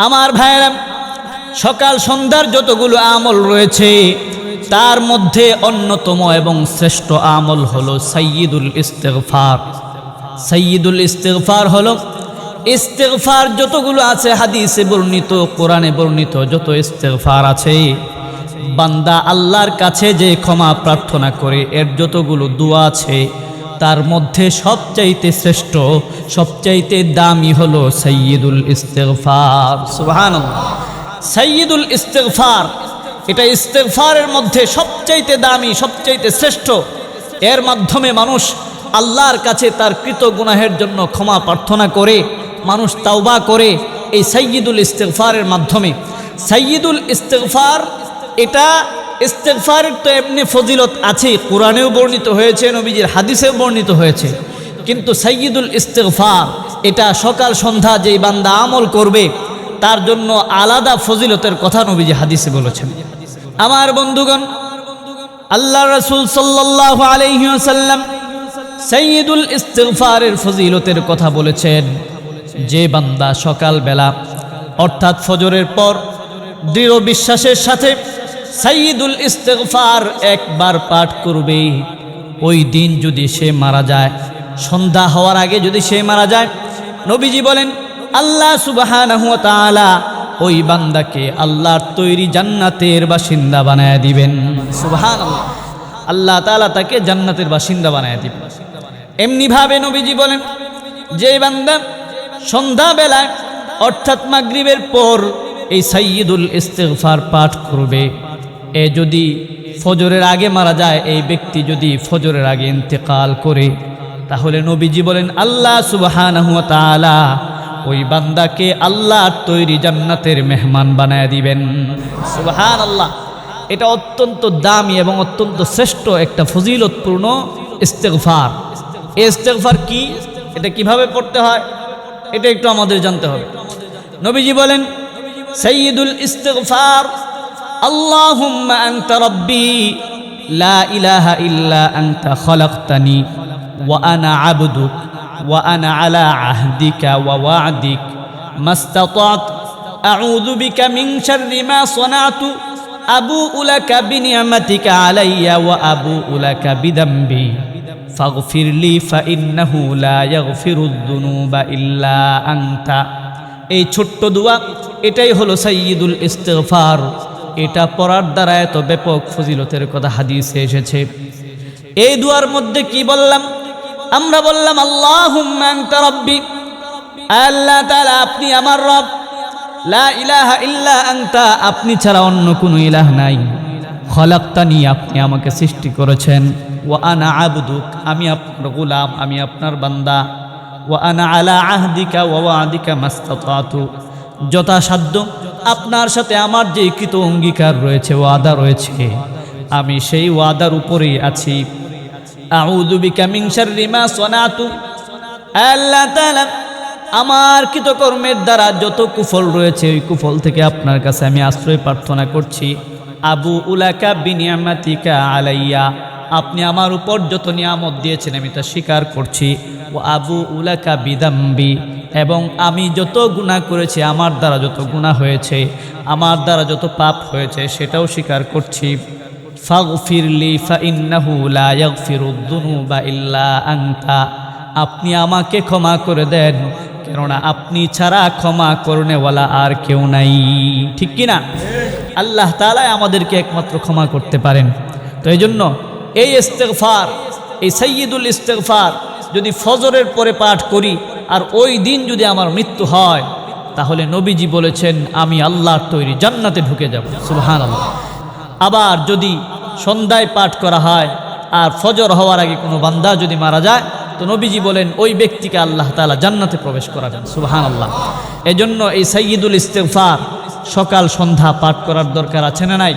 আমার ভাইয়েরা, সকাল সন্ধ্যার যতগুলো আমল রয়েছে, তার মধ্যে অন্যতম এবং শ্রেষ্ঠ আমল হলো সৈয়দুল ইস্তেগফার। সৈয়দুল ইস্তেগফার হলো, ইস্তেগফার যতগুলো আছে হাদিসে বর্ণিত, কোরআনে বর্ণিত, যত ইস্তেগফার আছে, বান্দা আল্লাহর কাছে যে ক্ষমা প্রার্থনা করে, এর যতগুলো দোয়া আছে তার মধ্যে সবচাইতে শ্রেষ্ঠ সবচাইতে দামি হলো সৈয়দুল ইস্তেগফার। সুবহানাল্লাহ। সৈয়দুল ইস্তেগফার এটা ইস্তেগফারের মধ্যে সবচাইতে দামি সবচাইতে শ্রেষ্ঠ। এর মাধ্যমে মানুষ আল্লাহর কাছে তার কৃত গুনাহের জন্য ক্ষমা প্রার্থনা করে মানুষ তাওবা করে এই সৈয়দুল ইস্তেগফারের মাধ্যমে। সৈয়দুল ইস্তেগফার এটা ইস্তেগফারের তো এমনি ফজিলত আছে, কোরআনেও বর্ণিত হয়েছে, নবীজির হাদিসেও বর্ণিত হয়েছে। কিন্তু সৈয়দুল ইস্তেগফার, এটা সকাল সন্ধ্যা যেই বান্দা আমল করবে, তার জন্য আলাদা ফজিলতের কথা নবীজি হাদিসে বলেছেন। আমার বন্ধুগণ আল্লাহ রসুল সাল্লাহ আলহিহাসাল্লাম সৈয়দুল ইস্তেগফারের ফজিলতের কথা বলেছেন। যে বান্দা সকালবেলা, অর্থাৎ ফজরের পর, দৃঢ় বিশ্বাসের সাথে সাইয়দুল ইস্তেগফার একবার পাঠ করবে। ওই দিন যদি সে মারা যায়, সন্ধ্যা হওয়ার আগে যদি সে মারা যায়, নবীজি বলেন, আল্লাহ তাআলা ওই বান্দাকে আল্লাহর তৈরি জান্নাতের বাসিন্দা বানায় দিবেন। সুবহানাল্লাহ। আল্লাহ তালা তাকে জান্নাতের বাসিন্দা বানায় দিবেন। এমনিভাবে নবীজি বলেন, যে বান্দা সন্ধ্যাবেলায়, অর্থাৎ মাগরিবের পর এই সাইয়দুল ইস্তেগফার পাঠ করবে এ যদি ফজরের আগে মারা যায়, এই ব্যক্তি যদি ফজরের আগে ইন্তেকাল করে, তাহলে নবীজি বলেন, আল্লাহ তাআলা ওই বান্দাকে আল্লাহর তৈরি জান্নাতের মেহমান বানায় দিবেন। সুবহান আল্লাহ এটা অত্যন্ত দামি এবং অত্যন্ত শ্রেষ্ঠ একটা ফজিলতপূর্ণ ইস্তেগফার। এই ইস্তেগফার কি? এটা কীভাবে পড়তে হয়? এটা একটু আমাদের জানতে হবে। নবীজি বলেন, সৈয়দুল ইস্তেগফার اللهم أنت ربي لا إله إلا أنت خلقتني وأنا عبدك وأنا على عهدك ووعدك ما استطعت أعوذ بك من شر ما صنعت أبوء لك بنعمتك علي وأبوء لك بذنبي فاغفر لي فإنه لا يغفر الذنوب إلا أنت এই ছোট্ট দোয়া এটাই হলো সাইয়দুল ইস্তেগফার এটা পড়ার দ্বারা এত ব্যাপক ফজিলতের কথা হাদিসে এসেছে। এই দুয়ার মধ্যে কি বললাম? আমরা বললাম আল্লাহ রব্বি। আল্লাহ তাআলা, আপনি আমার রব। লা ইলাহা ইল্লা আনতা। আপনি ছাড়া অন্য কোনো ইলাহ নাই। খলাক্তানি, আপনি আমাকে সৃষ্টি করেছেন। ও আনা আবদুক, আমি আপনার গোলাম, আমি আপনার বান্দা। ও আনা আলা আহদিকা ও আদিকা মাস্তাতু যথাসাধ্য। আপনার সাথে আমার যে কৃত অঙ্গীকার রয়েছে, ওয়াদা রয়েছে, আমি সেই ওয়াদার উপরেই আছি। আমার কৃতকর্মের দ্বারা যত কুফল রয়েছে, ওই কুফল থেকে আপনার কাছে আমি আশ্রয় প্রার্থনা করছি। আবু উলাকা বিনিয়ামাতিকা আলাইয়া, আপনি আমার উপর যত নিয়ামত দিয়েছেন, আমি তা স্বীকার করছি। ও আবু উলাকা বিদাম্বি এবং আমি যত গুণা করেছি, আমার দ্বারা যত গুণা হয়েছে, আমার দ্বারা যত পাপ হয়েছে, সেটাও স্বীকার করছি। ফাগফিরলি ফাইন্নাহু লা ইল্লা আনতা। আপনি আমাকে ক্ষমা করে দেন, কেননা আপনি ছাড়া ক্ষমা করনেওয়ালা আর কেউ নাই। ঠিক কি না? আল্লাহ তালাই আমাদেরকে একমাত্র ক্ষমা করতে পারেন। তো এই জন্য এই ইস্তেগফার, এই সৈয়দুল ইস্তেগফার যদি ফজরের পরে পাঠ করি আর ওই দিন যদি আমার মৃত্যু হয়, তাহলে নবীজি বলেছেন, আমি আল্লাহর তৈরি জান্নাতে ঢুকে যাব। সুবহান আল্লাহ আবার যদি সন্ধ্যায় পাঠ করা হয় আর ফজর হওয়ার আগে কোনো বান্দা যদি মারা যায়, তো নবীজি বলেন, ওই ব্যক্তিকে আল্লাহ তালা জান্নাতে প্রবেশ করা করাবেন। সুবহান আল্লাহ এজন্য এই সৈয়দুল ইস্তেফার সকাল সন্ধ্যা পাঠ করার দরকার আছে না নাই?